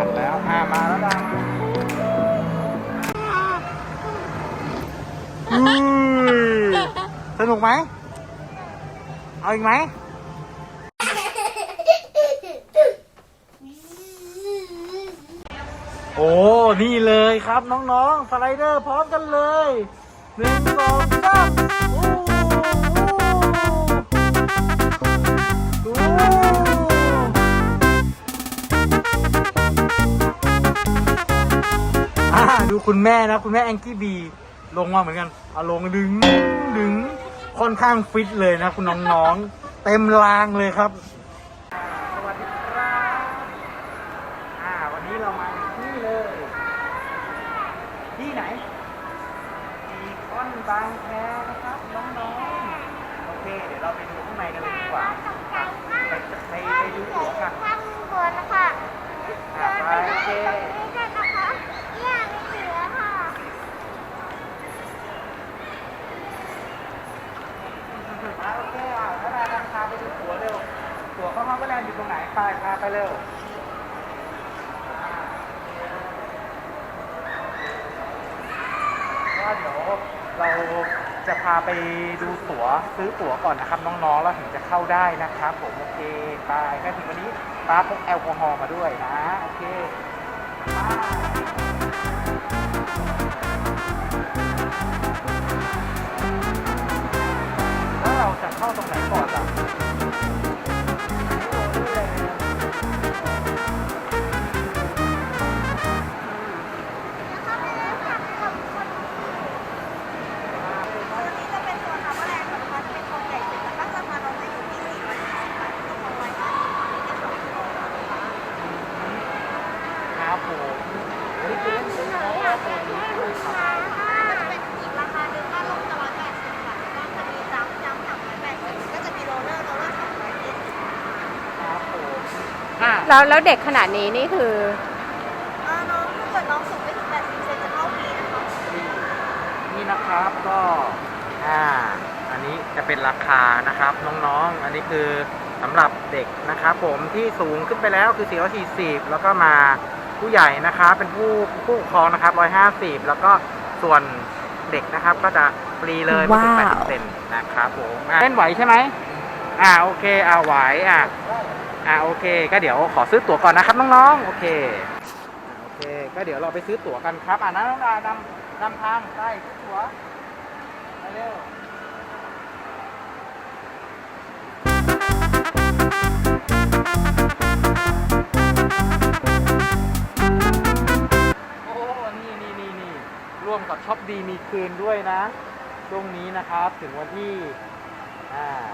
อัดแล้วอ่ามาแล้วดังอุ้ยสนุกไหม เอาอีกไหม โอ้ นี่เลยครับน้องๆ สไลเดอร์พร้อมกันเลยหนึ่งสองสามโอ้โอ้ ดูคุณแม่นะ คุณแม่แองกี้บีลงมาเหมือนกันเอาลงดึงดึงค่อนข้างฟิตเลยนะ คุณน้องๆ เต็มรางเลยครับ สวัสดีครับ อ่า วันนี้เรามาที่เลย ที่ไหนอีคอนบางแคนะครับน้องๆ โอเค เดี๋ยวเราไปดูข้างในกันเลยดีกว่า ไปไปไปดูหัวกัน ข้างบนนะคะ อ่าไปโอเค ตรงนี้กันนะคะเนี่ยมีเหลือค่ะ อ่าโอเคอะแล้วเราพาไปดูหัวเร็ว หัวเข้าห้องก็แลนอยู่ตรงไหน ไปเร็วก็เดี๋ยวเราจะพาไปดูตั๋วซื้อตั๋วก่อนนะครับ น้องๆ แล้วถึงจะเข้าได้นะครับผมโอเคไปแค่ถึงวันนี้ป้าพกแอลกอฮอล์มาด้วยนะ โอเค แล้วแล้วเด็กขนาดนี้นี่คือนี่นะครับก็อ่าอันนี้จะเป็นราคานะครับน้องๆ อันนี้คือสำหรับเด็กนะครับผมที่สูงขึ้นไปแล้วคือ 440 แล้วก็มาผู้ใหญ่นะครับเป็นผู้ผู้ปกครองนะครับ 150 แล้วก็ส่วนเด็กนะครับก็จะฟรีเลยไม่ถึงว้าว 80เซนนะครับผมอะเล่นไหวใช่ไหมอ่าโอเคอ่าไหวอะอ่าโอเค ก็เดี๋ยวขอซื้อตั๋วก่อนนะครับน้องๆ โอเคโอเค ก็เดี๋ยวเราไปซื้อตั๋วกันครับ อ่านะน้องดานำนำทางไปซื้อตั๋วไปเร็วโอ้นี่นี่นี่นี่ร่วมกับช็อปดีมีคืนด้วยนะ ช่วงนี้นะครับ ถึงวันที่อ่า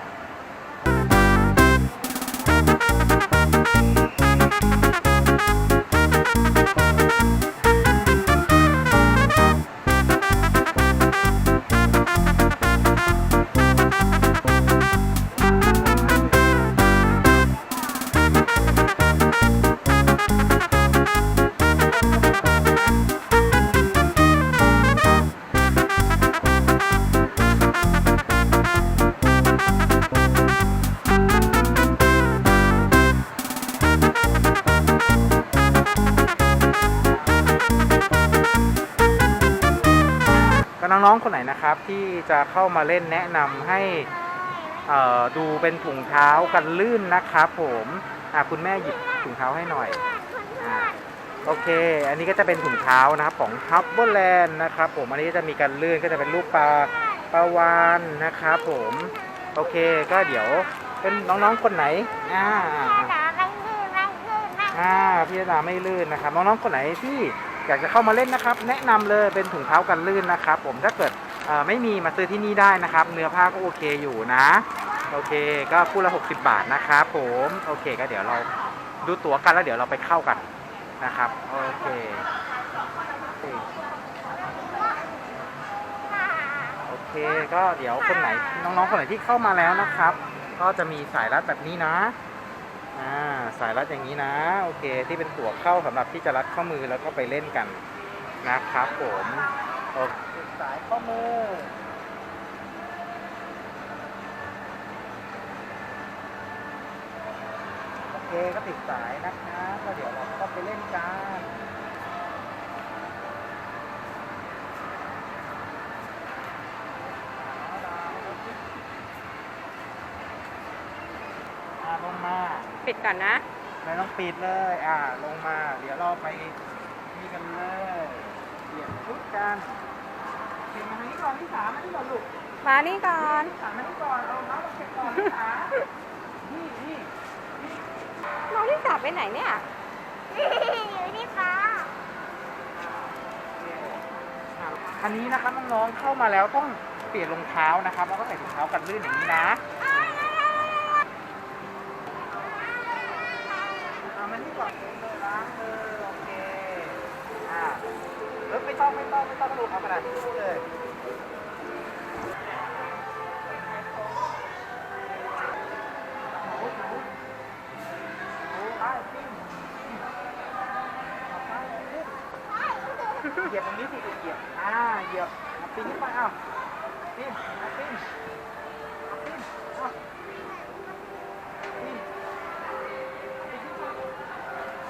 น้องๆคนไหนนะครับที่จะเข้ามาเล่นแนะนำให้เอ่อดูเป็นถุงเท้ากันลื่นนะครับผมอะคุณแม่หยิบถุงเท้าให้หน่อยอะโอเค อันนี้ก็จะเป็นถุงเท้านะครับของทับเบอร์แลนด์นะครับ ผม อันนี้จะมีกันลื่นก็จะเป็นรูปปลาปลาวานนะครับผม โอเค ก็เดี๋ยวเป็นน้องๆคนไหน อ่าอ่าพี่ดาไม่ลื่นนะครับ น้องๆคนไหนที่ อยากจะเข้ามาเล่นนะครับ แนะนำเลยเป็นถุงเท้ากันลื่นนะครับ ผมถ้าเกิดไม่มีมาซื้อที่นี่ได้นะครับ เนื้อผ้าก็โอเคอยู่นะ โอเค ก็คู่ละ 60 บาทนะครับผมโอเคก็เดี๋ยวเราดูตั๋วกันแล้วเดี๋ยวเราไปเข้ากันนะครับโอเคโอเคก็เดี๋ยวคนไหนน้องๆคนไหนที่เข้ามาแล้วนะครับ ก็จะมีสายรัดแบบนี้นะ อ่าสายรัดอย่างนี้นะ โอเค ที่เป็นตัวเข้าสำหรับที่จะรัดข้อมือแล้วก็ไปเล่นกันนะครับผมโอเคสายข้อมือโอเคก็ติดสายนะครับก็เดี๋ยวเราก็ไปเล่นกัน ปิดก่อนนะ ไม่ต้องปิดเลย อ่า ลงมา เดี๋ยวเราไปนี่กันเลยเปลี่ยนชุดกันเปลี่ยนมาทางนี้ก่อนที่สามมาที่ก่อนลูกมานี่ก่อนที่สามมาที่ก่อนเอาน้ำมาเก็บก่อนที่สามนี่นี่น้องที่สามไปไหนเนี่ย อยู่ที่ฟ้าอะคันนี้นะครับน้องๆเข้ามาแล้วต้องเปลี่ยนรองเท้านะครับแล้วก็ใส่ถุงเท้ากันลื่นอย่างนี้นะเอามานี่ก่อนเลยล้างเลยโอเค อ่าเออไม่ ต้องดูเอากระดาษทิชชู่เลยเหยียบตรงนี้สิเหยียบอ่าเหยียบปีนขึ้นไปอ้าวปีนเอาปีนเอาปีนเอาปีนปีนขึ้นไป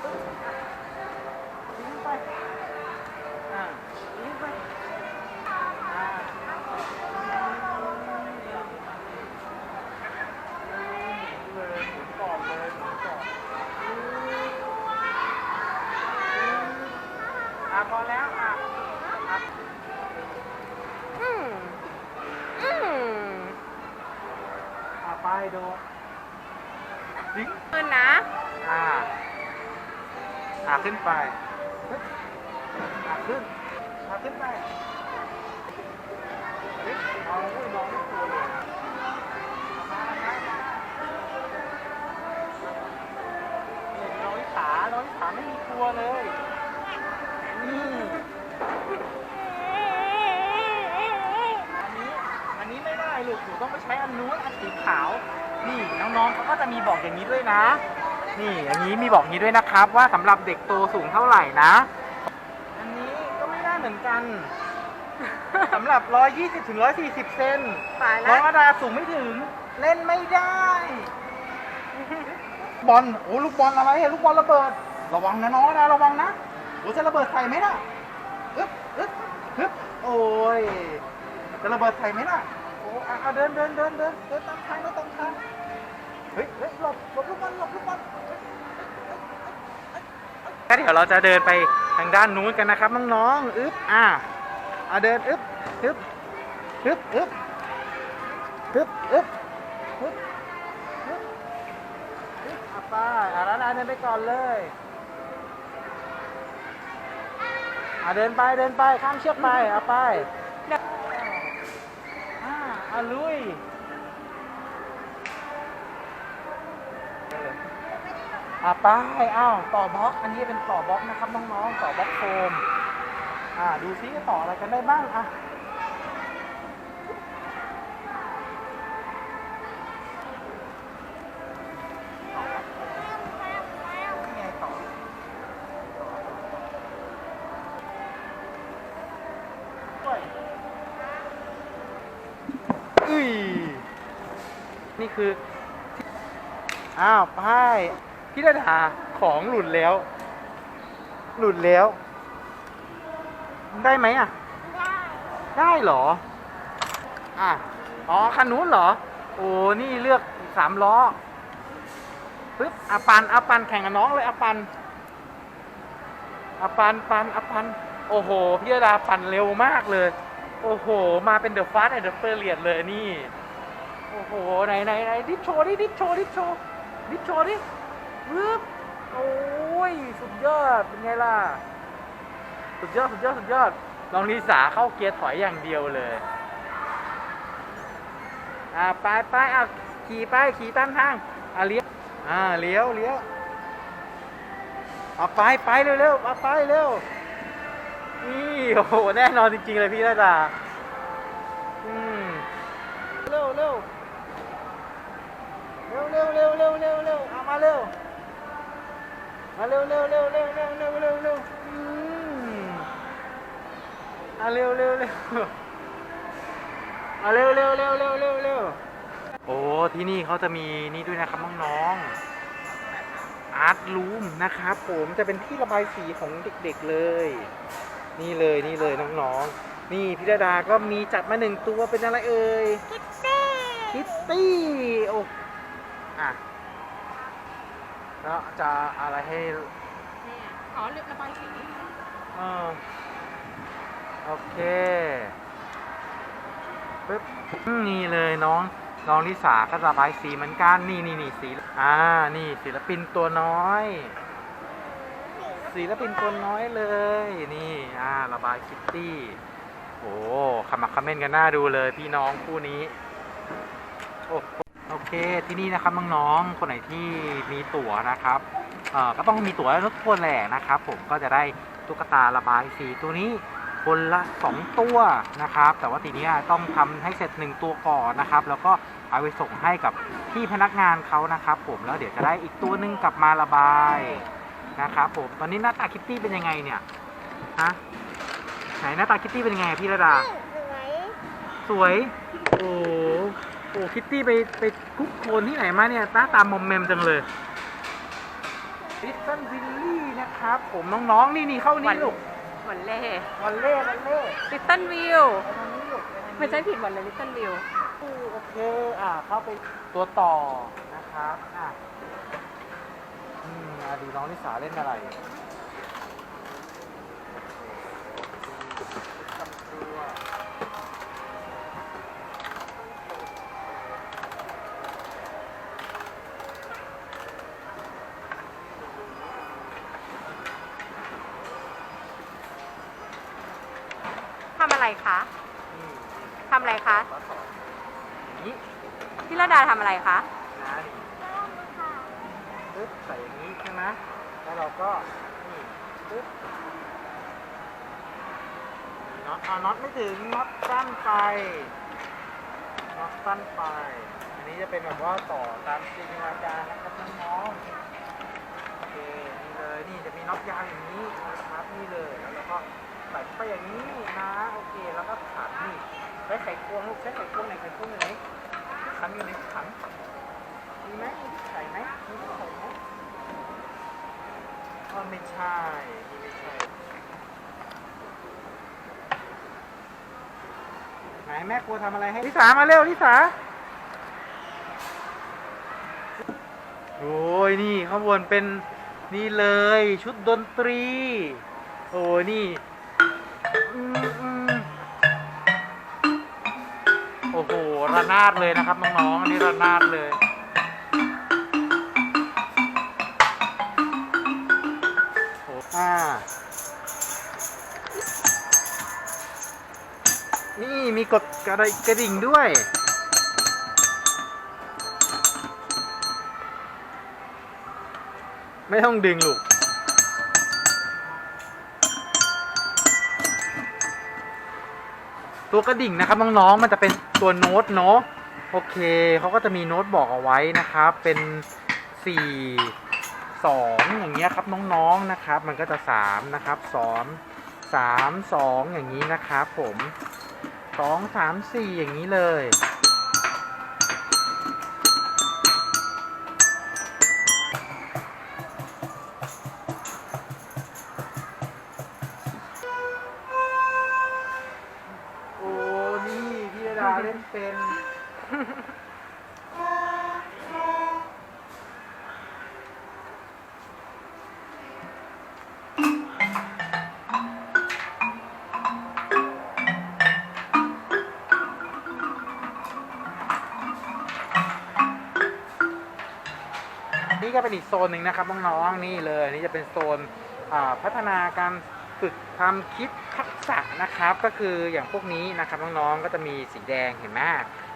ปึ๊บอะปีนขึ้นไป อ่าปีนขึ้นไป อ่าเลยหมุนก่อนเลยหมุนก่อนอะพอแล้วอะอะ อืมอืม อะไปดูดิ้ง ขึ้นนะ อ่า อ่า ขึ้นไปฮึบอ่าขึ้นอ่าขึ้นไปเฮ้ยมองอุ้ยมองไม่มีตัวเลยนี่น้องอิสาน้องอิสาไม่มีกลัวเลยอันนี้อันนี้ไม่ได้ลูกหนูต้องไปใช้อันนู้นอันสีขาว นี่น้องๆเขาก็จะมีบอกอย่างนี้ด้วยนะ นี่อย่างนี้มีบอกอย่างนี้ด้วยนะครับว่าสำหรับเด็กโตสูงเท่าไหร่นะ อันนี้ก็ไม่ได้เหมือนกันสำหรับ 120ถึง140 เซนตายน้แล้องวอาดาสูงไม่ถึง เล่นไม่ได้ บอล โอ้ลูกบอลอะไรอะลูกบอลระเบิด ระวังนะน้องอาดาระวังนะโอ้จะระเบิดใส่ไหมน่ะอึ๊บอึ๊บอึ๊บโอ้ยจะระเบิดใส่ไหมน่ะ โอ้อะเอาเดินเดินเดินเดินเดินตามทางเดินตามทาง เฮ้ยเฮ้ยหลบหลบลูกบอลหลบลูกบอลก็เดี๋ยวเราจะเดินไปทางด้านนู้นกันนะครับน้องๆอึ๊บอะเอาเดินอึ๊บอึ๊บอึ๊บอึ๊บอึ๊บอึ๊บอึ๊บอึ๊บอึ๊บเอาไปอะแล้วนาเดินไปก่อนเลยอะเดินไปเดินไปข้ามเชือกไปเอาไปอ่าอลุย อะไปอ้าวต่อบล็อก อันนี้เป็นต่อบล็อกนะครับน้องๆต่อบล็อกโฟมอ่าดูซิต่ออะไรกันได้บ้างอะนี่ไงต่ออุ้ยนี่คือ อ้าวไพ่ พี่ดาดาของหลุดแล้ว หลุดแล้ว ได้ไหมอะได้ได้เหรอ อะ อ๋อคันนู้นเหรอ โอ้นี่เลือกสามล้อปึ๊บอาปันอาปันแข่งกับน้องเลยอาปันอาปันปันอาปัน โอ้โห พี่ดาปั่นเร็วมากเลย โอ้โห มาเป็นเดอะฟาสต์เดอะเฟเรียดเลยนี่ โอ้โห ไหนไหนไหนดิฟโชว์ดิดิฟโชว์ดิฟโชว์ดิฟโชว์ดิ ปึ๊บโอ้ย สุดยอด เป็นไงล่ะ สุดยอด สุดยอด สุดยอดน้องลิสาเข้าเกียร์ถอยอย่างเดียวเลย อ่า ไปไปอะขี่ไป ขี่ตามทาง อะเลี้ยว อ่า เลี้ยวเลี้ยวเอาไป ไปเร็วเร็วเอาไปเร็วนี่โอ้โห แน่นอนจริง ๆ เลยพี่ระดา มาเร็วเร็วเร็วเร็วเร็วเร็วเร็วเร็วอืมเอาเร็วเร็วเร็วเอาเร็วเร็วเร็วเร็วเร็วเร็วโอ้ที่นี่เขาจะมีนี่ด้วยนะครับน้องๆอาร์ตรูมนะครับผมจะเป็นที่ระบายสีของเด็กๆเลย นี่เลยนี่เลยน้องๆนี่พิรดาก็มีจัดมาหนึ่งตัวเป็นอะไรเอ่ยคิตตี้คิตตี้โอ้อะ แล้วจะอะไรให้เนี่ยอ๋อเลือกระบายสีเออโอเคปึ๊บนี่เลยน้องน้องลิสาก็ระบายสีเหมือนกันนี่นี่นี่สีอ่านี่ศิลปินตัวน้อยศิลปินตัวน้อยเลยนี่อ่าระบายคิตตี้โอ้ขมักเขม้นกันหน้าดูเลยพี่น้องคู่นี้โอ้ เคที่นี่นะครับน้องๆคนไหนที่มีตั๋วนะครับเอ่อก็ต้องมีตั๋วทุกคนแหละนะครับ ผมก็จะได้ตุ๊กตาระบายสีตัวนี้คนละ 2 ตัวนะครับ แต่ว่าทีนี้ต้องทำให้เสร็จ 1 ตัวก่อนนะครับ แล้วก็เอาไปส่งให้กับพี่พนักงานเขานะครับ ผมแล้วเดี๋ยวจะได้อีกตัวหนึงกลับมาระบายนะครับผมตอนนี้หน้าตาคิตตี้เป็นยังไงเนี่ยฮะไหนหน้าตาคิตตี้เป็นยังไงอะพี่ระดา สวย สวย โอ้โหโอ้คิตตี้ไปไปคุกโคลนที่ไหนมาเนี่ยหน้าตามอมแมมจังเลยลิตเติ้ลวิลลี่นะครับ ผมน้องๆ นี่นี่เข้านี่ลูกหวันเล่วันเล่วันเล่ลิตเติ้ลวิวไปทางนี้ลูกปทางนี้ไม่ใช่ผิดหวันเลยลิตเติ้ลวิวโอเคอ่าเข้าไปตัวต่อนะครับอะอืมอะดูน้องลิสาเล่นอะไร อะไรคะอืมทำอะไรคะข้อสองอย่างนี้พี่ระดาทำอะไรคะนะนี่ปึ๊บใส่อย่างนี้ใช่ไหมแล้วเราก็นี่ปึ๊บน็อตเอาน็อตไม่ถึงน็อตสั้นไปน็อตสั้นไป อันนี้จะเป็นแบบว่าต่อตามจินตนาการนะครับน้องๆโอเคนี่เลยนี่จะมีน็อตยาวอย่างนี้นะครับนี่เลยแล้วเราก็ ใส่ไปอย่างนี้นะโอเคแล้วก็ขันนี่ใช้ไขควงลูกใช้ไขควงไหนไขควงอยู่ไหนขันอยู่ในขันมีไหมมีที่ใส่ไหมมีที่ใส่ไหมอ๋อไม่ใช่ไม่ใช่ไหนแม่ครัวทำอะไรให้ลิสามาเร็วลิสาโอ้ยนี่ข้างบนเป็นนี่เลยชุดดนตรี โอ้ยนี่ โอ้โห ระนาดเลยนะครับน้องๆอันนี้ระนาดเลย โอ้อ่า นี่มีกดกระดกระดิ่งด้วย ไม่ต้องดึงลูก ตัวกระดิ่งนะครับน้องๆมันจะเป็นตัวโน้ตเนาะโอเคเขาก็จะมีโน้ตบอกเอาไว้นะครับ เป็นสี่สองอย่างเงี้ยครับน้องๆนะครับ มันก็จะสามนะครับสองสามสองอย่างนี้นะครับ ผมสองสามสี่อย่างนี้เลย นี่ก็เป็นอีกโซนหนึ่งนะครับน้องๆนี่เลยนี่จะเป็นโซนพัฒนาการฝึกความคิดทักษะนะครับ ก็คืออย่างพวกนี้นะครับน้องๆก็จะมีสีแดงเห็นไหม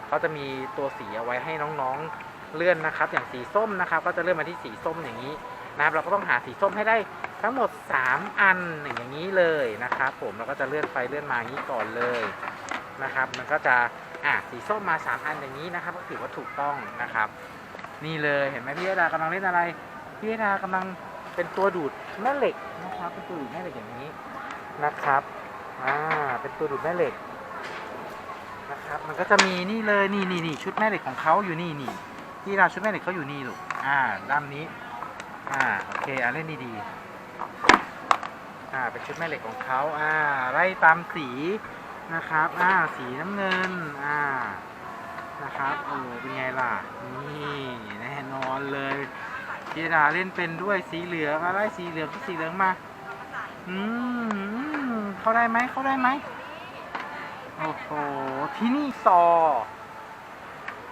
เขาจะมีตัวสีเอาไว้ให้น้องๆเลื่อนนะครับ อย่างสีส้มนะครับ ก็จะเลื่อนมาที่สีส้มอย่างนี้นะครับ เราก็ต้องหาสีส้มให้ได้ทั้งหมด 3 อันอย่างนี้เลยนะครับ ผมเราก็จะเลื่อนไปเลื่อนมาอย่างนี้ก่อนเลยนะครับ มันก็จะอะสีส้มมา 3 อันอย่างนี้นะครับ ก็ถือว่าถูกต้องนะครับ นี่เลยเห็นไหมพี่ยดากำลังเล่นอะไร พี่ยดากำลังเป็นตัวดูดแม่เหล็กนะครับ เป็นตัวดูดแม่เหล็กอย่างนี้นะครับอ่าเป็นตัวดูดแม่เหล็กนะครับ มันก็จะมีนี่เลยนี่นี่นี่ชุดแม่เหล็กของเขาอยู่นี่นี่ที่เราชุดแม่เหล็กเขาอยู่นี่ลูกอ่าด้านนี้อ่าโอเคอ่าเล่นดีๆอ่าเป็นชุดแม่เหล็กของเขาอ่าไล่ตามสีนะครับ อ่า สีน้ำเงิน อ่า นะครับโอ้เป็นไงล่ะ นี่แน่นอนเลยพี่ดาเล่นเป็นด้วยสีเหลืองอะไรสีเหลืองก็สีเหลืองมาอืมเขาได้ไหมเขาได้ไหมโอ้โหที่นี่ซอ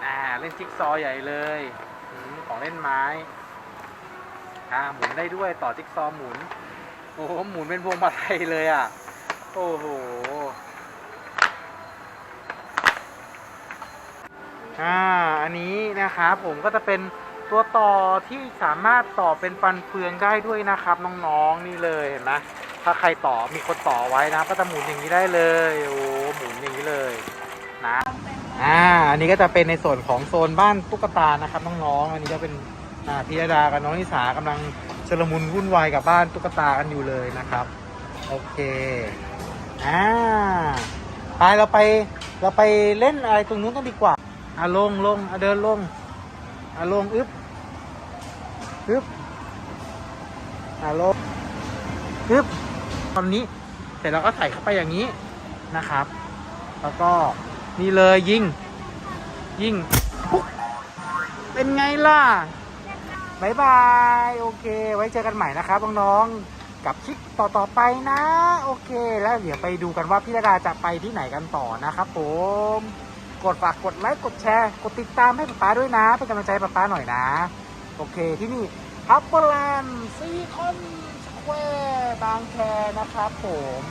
อ่าเล่นจิ๊กซอว์ใหญ่เลยอของเล่นไม้อ่าหมุนได้ด้วยต่อจิ๊กซอว์หมุน โอ้โหหมุนเป็นพวงมาลัยเลยอะ โอ้โห อ่าอันนี้นะครับผมก็จะเป็นตัวต่อที่สามารถต่อเป็นฟันเฟืองได้ด้วยนะครับน้องๆนี่เลยเห็นไหมถ้าใครต่อมีคนต่อไว้นะ ก็จะหมุนอย่างนี้ได้เลยโอ้หมุนอย่างนี้เลยนะอ่าอันนี้ก็จะเป็นในส่วนของโซนบ้านตุ๊กตานะครับน้องๆอันนี้ก็เป็นอ่าพิยดากับน้องนิสากำลังชลมุนวุ่นวายกับบ้านตุ๊กตากันอยู่เลยนะครับโอเคอ่าไปเราไปเราไปเล่นอะไรตรงนู้นกันดีกว่า อะลงลงอะเดินลงอะลงอึ๊บอึ๊บอะลงอึ๊บตอนนี้เสร็จแล้วก็ใส่เข้าไปอย่างนี้นะครับ แล้วก็นี่เลยยิง ยิงปุ๊บเป็นไงล่ะบายบาย โอเค ไว้เจอกันใหม่นะครับน้องๆ กับคลิปต่อๆไปนะ โอเค แล้วเดี๋ยวไปดูกันว่าพี่ระดาจะไปที่ไหนกันต่อนะครับผม กดฝากกดไลค์กดแชร์กดติดตามให้ป๊าป๊าด้วยนะ เป็นกำลังใจให้ป๊าป๊าหน่อยนะ โอเคที่นี่ฮับเปอร์แลนด์ซีคอนสแควร์บางแคนะครับผม